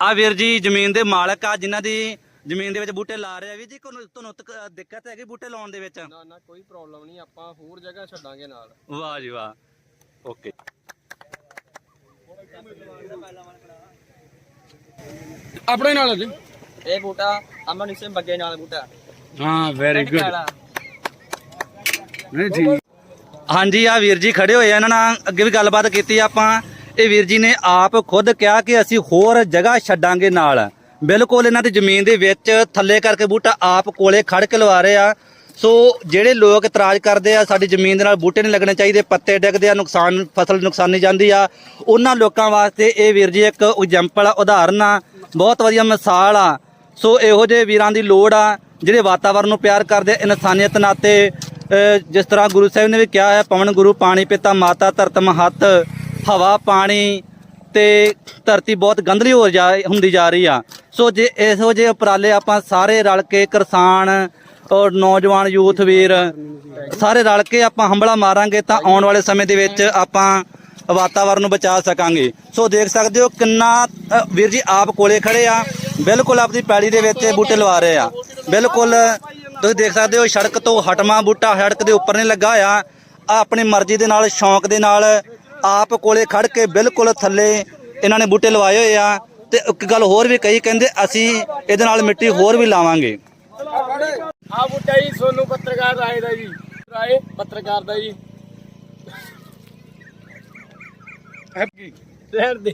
ਆ ਵੀਰ ਜੀ ਜ਼ਮੀਨ ਦੇ ਮਾਲਕ ਆ ਜਿਨ੍ਹਾਂ ਦੀ ਜ਼ਮੀਨ ਦੇ ਵਿੱਚ ਬੂਟੇ ਲਾ ਰਹੇ ਆ। ਵੀਰ ਜੀ ਕੋਈ ਤੁਹਾਨੂੰ ਤਕ- ਦਿੱਕਤ ਹੈਗੀ ਬੂਟੇ ਲਾਉਣ ਦੇ ਵਿੱਚ? ਨਾ ਨਾ ਕੋਈ ਪ੍ਰੋਬਲਮ ਨਹੀਂ ਆਪਾਂ ਹੋਰ ਜਗ੍ਹਾ ਛੱਡਾਂਗੇ ਨਾਲ। ਵਾਹ ਜੀ ਵਾਹ। ਓਕੇ। ਆਪਣੇ ਨਾਲ ਜੀ। ਇਹ ਬੂਟਾ ਅਮਨ ਇਸੇ ਬੱਗੇ ਨਾਲ ਬੂਟਾ। ਹਾਂ ਵੈਰੀ ਗੁੱਡ ਨਹੀਂ ਠੀਕ। ਹਾਂਜੀ ਆ ਵੀਰ ਜੀ ਖੜੇ ਹੋਏ ਆ ਇਹਨਾਂ ਨਾਲ ਅੱਗੇ ਵੀ ਗੱਲਬਾਤ ਕੀਤੀ ਆਪਾਂ। ਇਹ ਵੀਰ ਜੀ ਨੇ ਆਪ ਖੁਦ ਕਿਹਾ ਕਿ ਅਸੀਂ ਹੋਰ ਜਗ੍ਹਾ ਛੱਡਾਂਗੇ ਨਾਲ। ਬਿਲਕੁਲ ਇਹਨਾਂ ਦੀ ਜ਼ਮੀਨ ਦੇ ਵਿੱਚ ਥੱਲੇ ਕਰਕੇ ਬੂਟਾ ਆਪ ਕੋਲੇ ਖੜ ਕੇ ਲਵਾ ਰਹੇ ਆ। ਸੋ ਜਿਹੜੇ ਲੋਕ ਇਤਰਾਜ਼ ਕਰਦੇ ਆ, ਸਾਡੀ ਜ਼ਮੀਨ ਦੇ ਨਾਲ ਬੂਟੇ ਨਹੀਂ ਲੱਗਣੇ ਚਾਹੀਦੇ, ਪੱਤੇ ਡਿੱਗਦੇ ਆ, ਨੁਕਸਾਨ, ਫਸਲ ਨੁਕਸਾਨੀ ਜਾਂਦੀ ਆ। ਉਹਨਾਂ ਲੋਕਾਂ ਵਾਸਤੇ ਇਹ ਵੀਰ ਜੀ ਇੱਕ ਐਗਜ਼ਾਮਪਲ ਆ, ਉਦਾਹਰਨ ਆ। ਬਹੁਤ ਵਧੀਆ ਮਿਸਾਲ ਆ। ਸੋ ਇਹੋ ਜਿਹੇ ਵੀਰਾਂ ਦੀ ਲੋੜ ਆ, ਜਿਹੜੇ ਵਾਤਾਵਰਨ ਨੂੰ ਪਿਆਰ ਕਰਦੇ ਇਨਸਾਨੀਅਤ ਨਾਤੇ ਜਿਸ ਤਰ੍ਹਾਂ ਗੁਰੂ ਸਾਹਿਬ ਨੇ ਵੀ ਕਿਹਾ ਹੈ, ਪਵਨ ਗੁਰੂ, ਪਾਣੀ ਪਿਤਾ, ਮਾਤਾ, ਧਰਤ ਮਹੱਤ। ਹਵਾ, ਪਾਣੀ ਤੇ ਧਰਤੀ ਬਹੁਤ ਗੰਦਲੀ ਹੋ ਜਾ, ਹੁੰਦੀ ਜਾ ਰਹੀ ਆ। ਸੋ ਜੇ ਇਹੋ ਜਿਹੇ ਉਪਰਾਲੇ ਆਪਾਂ ਸਾਰੇ ਰਲ ਕੇ ਕਿਸਾਨ ਔਰ ਨੌਜਵਾਨ, ਯੂਥ ਵੀਰ ਸਾਰੇ ਰਲ ਕੇ ਆਪਾਂ ਹੰਬਲਾ ਮਾਰਾਂਗੇ ਤਾਂ ਆਉਣ ਵਾਲੇ ਸਮੇਂ ਦੇ ਵਿੱਚ ਆਪਾਂ ਵਾਤਾਵਰਨ ਨੂੰ ਬਚਾ ਸਕਾਂਗੇ। ਸੋ ਦੇਖ ਸਕਦੇ ਹੋ ਕਿੰਨਾ ਵੀਰ ਜੀ ਆਪ ਕੋਲੇ ਖੜੇ ਆ। ਬਿਲਕੁਲ ਆਪਦੀ ਪੈਲੀ ਦੇ ਵਿੱਚ ਬੂਟੇ ਲਵਾ ਰਹੇ ਆ। ਬਿਲਕੁਲ, ਤੁਸੀਂ ਦੇਖ ਸਕਦੇ ਹੋ ਸੜਕ ਤੋਂ ਹਟਮਾ ਬੂਟਾ ਸੜਕ ਦੇ ਉੱਪਰ ਨਹੀਂ ਲੱਗਾ ਹੋਇਆ। ਆ ਆਪਣੀ ਮਰਜ਼ੀ ਦੇ ਨਾਲ, ਸ਼ੌਂਕ ਦੇ ਨਾਲ ਆਪ ਕੋਲੇ ਖੜ ਕੇ ਬਿਲਕੁਲ ਥੱਲੇ ਇਹਨਾਂ ਨੇ ਬੂਟੇ ਲਵਾਏ ਹੋਏ ਆ। ਤੇ ਇੱਕ ਗੱਲ ਹੋਰ ਵੀ ਕਹੀ ਕਹਿੰਦੇ ਅਸੀਂ ਇਹਦੇ ਨਾਲ ਮਿੱਟੀ ਹੋਰ ਵੀ ਲਾਵਾਂਗੇ। ਆ ਬੂਟਾ ਜੀ ਸੋਨੂੰ ਪੱਤਰਕਾਰ ਰਾਏ ਦਾ ਜੀ। ਰਾਏ ਪੱਤਰਕਾਰ ਦਾ ਜੀ। ਹੈਪੀ ਰਹਿਣ ਦੇ।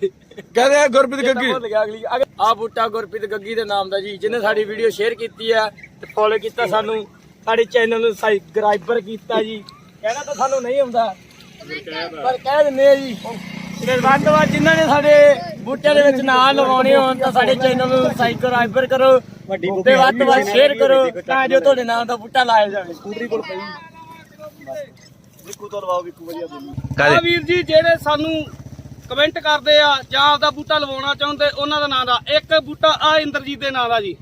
ਕਹਦੇ ਗੁਰਪ੍ਰੀਤ ਗੱਗੀ। ਭੁੱਲ ਗਿਆ ਅਗਲੀ। ਆ ਬੂਟਾ ਗੁਰਪ੍ਰੀਤ ਗੱਗੀ ਦੇ ਨਾਮ ਦਾ ਜੀ ਜਿਹਨੇ ਸਾਡੀ ਵੀਡੀਓ ਸ਼ੇਅਰ ਕੀਤੀ ਹੈ ਤੇ ਫੋਲੋ ਕੀਤਾ ਸਾਨੂੰ ਸਾਡੇ ਚੈਨਲ ਨੂੰ ਸਬਸਕ੍ਰਾਈਬਰ ਕੀਤਾ ਜੀ। ਕਹਿਣਾ ਤਾਂ ਸਾਨੂੰ ਨਹੀਂ ਹੁੰਦਾ ਪਰ ਕਹਿ ਦਿੰਦੇ ਆ ਜੀ ਤੇ ਵੱਧ ਤੋਂ ਵੱਧ ਜਿਨ੍ਹਾਂ ਨੇ ਸਾਡੇ ਬੂਟਿਆਂ ਦੇ ਵਿੱਚ ਨਾਂ ਲਵਾਉਣੇ ਹੋਣ ਤਾਂ ਸਾਡੇ ਚੈਨਲ ਨੂੰ ਸਬਸਕ੍ਰਾਈਬਰ ਕਰੋ ਤੇ ਵੱਧ ਤੋਂ ਵੱਧ ਸ਼ੇਅਰ ਕਰੋ ਤਾਂ ਜੋ ਤੁਹਾਡੇ ਨਾਮ ਦਾ ਬੂਟਾ ਲਾਇਆ ਜਾਵੇ। ਸਕੂਟਰੀ ਕੋਲ ਪਈ। ਆ ਕਾਹਦੇ? ਵੀਰ ਜੀ ਜਿਹੜੇ ਸਾਨੂੰ ਕਮੈਂਟ ਕਰਦੇ ਆ ਜਾਂ ਆਪਦਾ ਬੂਟਾ ਲਵਾਉਣਾ ਚਾਹੁੰਦੇ ਉਹਨਾਂ ਦਾ ਨਾਂ ਦਾ। ਇੱਕ ਬੂਟਾ ਆ ਇੰਦਰਜੀਤ ਦੇ ਨਾਂ ਦਾ ਜੀ।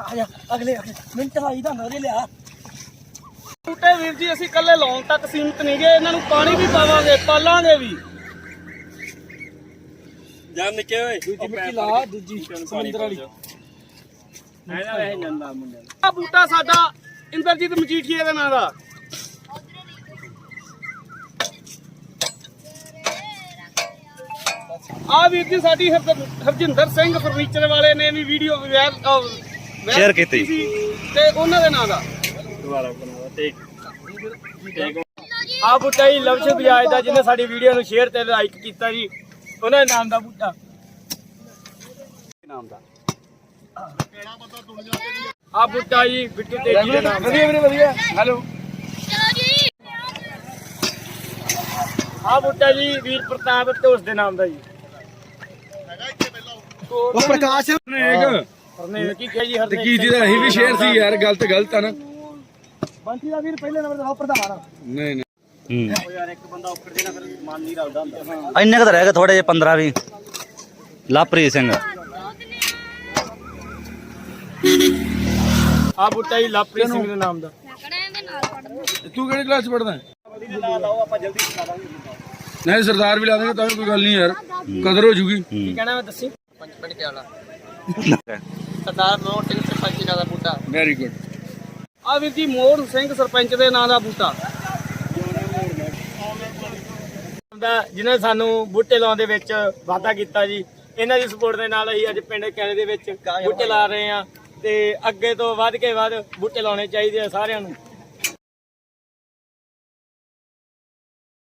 ਅਗਲੇ ਅਗਲੇ ਮਿੰਟ ਲਾਈ ਦਾ ਨਾ ਲਿਆ। ਬੂਟੇ ਵੀਰ ਜੀ ਅਸੀਂ ਇਕੱਲੇ ਲਾਉਣ ਤੱਕ ਸੀਮਿਤ ਨਹੀਂ ਗਏ। ਇਹਨਾਂ ਨੂੰ ਪਾਣੀ ਵੀ ਪਾਵਾਂਗੇ ਪਾਲਾਂਗੇ ਵੀ। ਜਾਂ ਨਿੱਕੇ ਓਏ ਦੂਜੀ ਮਿੱਟੀ ਲਾ ਦੂਜੀ ਸਮੁੰਦਰ ਵਾਲੀ। ਆ ਬੂਟਾ ਸਾਡਾ ਇੰਦਰਜੀਤ ਮਜੀਠੀਆ ਦੇ ਨਾਂ ਦਾ। ਆ ਵੀਰ ਜੀ ਸਾਡੀ ਹਰਜ- ਹਰਜਿੰਦਰ ਸਿੰਘ ਫਰਨੀਚਰ ਵਾਲੇ ਨੇ ਵੀ ਵੀਡੀਓ Share ਕੀਤੀ। ਤੇ ਉਹਨਾਂ ਦੇ ਨਾਂ ਦਾ। ਆ ਬੂਟਾ ਜੀ ਲਵਸ਼ ਬਜਾਜ ਦਾ ਜਿਹਨੇ ਸਾਡੀ ਵੀਡੀਓ ਨੂੰ ਸ਼ੇਅਰ ਤੇ ਲਾਈਕ ਕੀਤਾ ਜੀ। ਉਹਨਾਂ ਦੇ ਨਾਮ ਦਾ ਬੂਟਾ ਨਾਮ ਦਾ? ਆ ਬੂਟਾ ਜੀ ਬਿੱਟੂ ਤੇਜੀ ਦੇ ਨਾਮ। ਵਧੀਆ ਵੀਰੇ ਵਧੀਆ। ਹੈਲੋ ਆ ਬੂਟਾ ਜੀ ਵੀਰ ਪ੍ਰਤਾਪ ਢੋਸ ਦੇ ਨਾਮ ਦਾ ਜੀ। ਉਹ ਪ੍ਰਕਾਸ਼। ਨੇ ਇੱਕ ਕੀ ਕਿਹਾ ਜੀ ਤੇ ਕੀ ਜਿਹਦਾ ਅਸੀਂ ਵੀ ਸ਼ੇਅਰ ਸੀ ਯਾਰ ਗਲਤ ਗਲਤ ਆ ਨਾ। ਬੰਟੀ ਦਾ ਵੀਰ ਪਹਿਲੇ ਨੰਬਰ ਦਾ ਪ੍ਰਧਾਨ ਨਹੀਂ ਨਹੀਂ। ਹੂੰ। ਯਾਰ ਇੱਕ ਬੰਦਾ ਉੱਪਰ ਜੇ ਨਾ ਫਿਰ ਮਨ ਨਹੀਂ ਰਲਦਾ ਹੁੰਦਾ। ਇੰਨੇ ਕੁ ਤਾਂ ਰਹਿ ਗਏ ਥੋੜੇ ਜਿਹੇ 15 ਵੀ ਲਵਪ੍ਰੀਤ ਸਿੰਘ। ਆ ਬੂਟਾ ਜੀ ਲਵਪ੍ਰੀਤ ਸਿੰਘ ਦੇ ਨਾਮ ਦਾ। ਤੂੰ ਕਿਹੜੀ ਕਲਾਸ ਪੜਦਾ ਨਹੀਂ ਸਰਦਾਰ ਵੀ ਲਾ ਦੇਂਗੇ ਤਾਂ ਕੋਈ ਗੱਲ ਨਹੀਂ ਯਾਰ। ਕਦਰ ਹੋ ਜੂਗੀ। ਕੀ ਕਹਿਣਾ ਮੈਂ ਦੱਸੀ? ਪੰਜ ਪਿੰਡ ਤੇ ਵਾਲਾ ਸਰਦਾਰ ਮੋਹਨ ਸਿੰਘ ਸਰਪੰਚ ਦਾ ਬੂਟਾ। ਵੈਰੀ ਗੁੱਡ ਆ ਵੀਰ ਜੀ, ਮੋਹਨ ਸਿੰਘ ਸਰਪੰਚ ਦੇ ਨਾਂ ਦਾ ਬੂਟਾ। ਦਾ ਜਿਨ੍ਹਾਂ ਸਾਨੂੰ ਬੂਟੇ ਲਾਉਣ ਦੇ ਵਿੱਚ ਵਾਅਦਾ ਕੀਤਾ ਜੀ, ਇਹਨਾਂ ਦੀ ਸਪੋਰਟ ਦੇ ਨਾਲ ਅਸੀਂ ਅੱਜ ਪਿੰਡ ਕੈਲੇ ਦੇ ਵਿੱਚ ਬੂਟੇ ਲਾ ਰਹੇ ਆ ਤੇ ਅੱਗੇ ਤੋਂ ਵੱਧ ਕੇ ਵੱਧ ਬੂਟੇ ਲਾਉਣੇ ਚਾਹੀਦੇ ਆ ਸਾਰਿਆਂ ਨੂੰ।